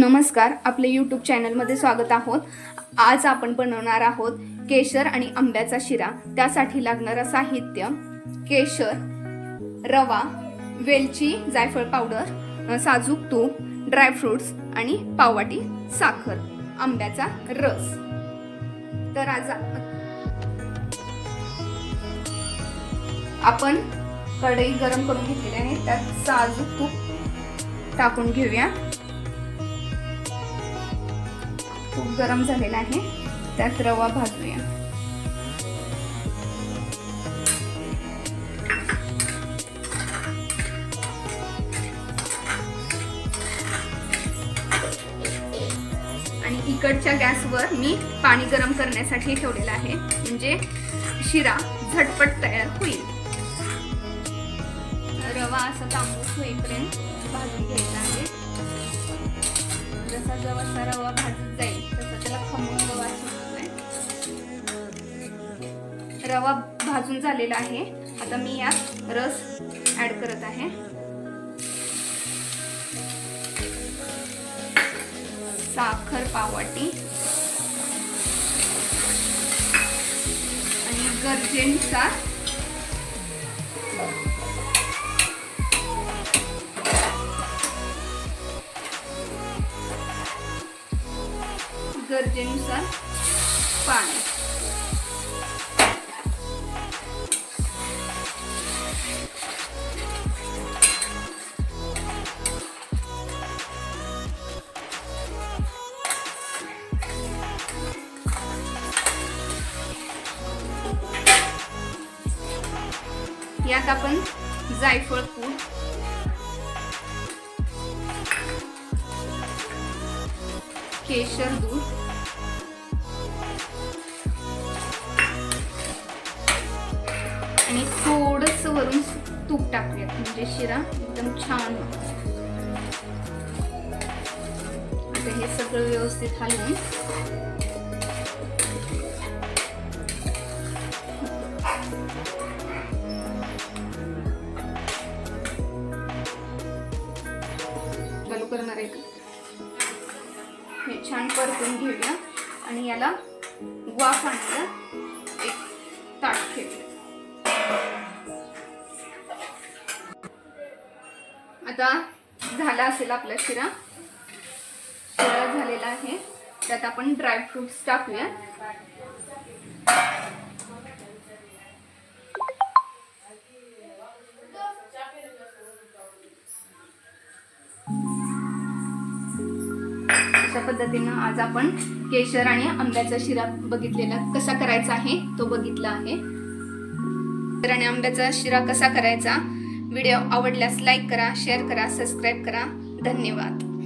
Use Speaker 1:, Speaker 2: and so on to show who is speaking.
Speaker 1: नमस्कार आपले यूट्यूब चॅनलमध्ये स्वागत आहोत. आज आपण बनवणार आहोत केशर आणि आंब्याचा शिरा. त्यासाठी लागणारं साहित्य केशर रवा वेलची जायफळ पावडर साजूक तूप ड्रायफ्रुट्स आणि पाववाटी साखर आंब्याचा रस. तर आज आपण कढई गरम करून घेतलेली आहे. त्यात साजूक तूप टाकून घेऊया. तूप गरम झालेला आहे. त्यात रवा भाजूया. आणि इकडच्या गॅसवर मी पाणी गरम करण्यासाठी ठेवलेलं आहे. म्हणजे शिरा झटपट तयार होईल. रवा असा तांबूस होईपर्यंत भाजून घ्यायचा आहे. जसा जवळचा रवा भाजत जाईल. तसा त्याला खमंग वास रवा भाजून झालेला आहे. आता मी यात रस ऍड करत आहे. साखर पावाटी आणि गरजेनुसार गरजेनुसार पाणी यात आपण जायफळ पूड केशर दूध. आणि थोडस वरून तूप टाकूयात म्हणजे शिरा एकदम छान. आता हे सगळं व्यवस्थित हलवून छान परतून घेऊया. आणि याला वाफ आणायला एक ताट ठेवूया. आता झाला असेल आपला शिरा. शिरा झालेला आहे. त्यात आपण ड्रायफ्रुट्स टाकूया अशा पद्धतीनं आज आपण केशर आणि आंब्याचा शिरा बघितलेला कसा करायचा आहे तो बघितला आहे. केशर आणि आंब्याचा शिरा कसा करायचा व्हिडिओ आवडल्यास लाईक करा शेअर करा सबस्क्राईब करा. धन्यवाद.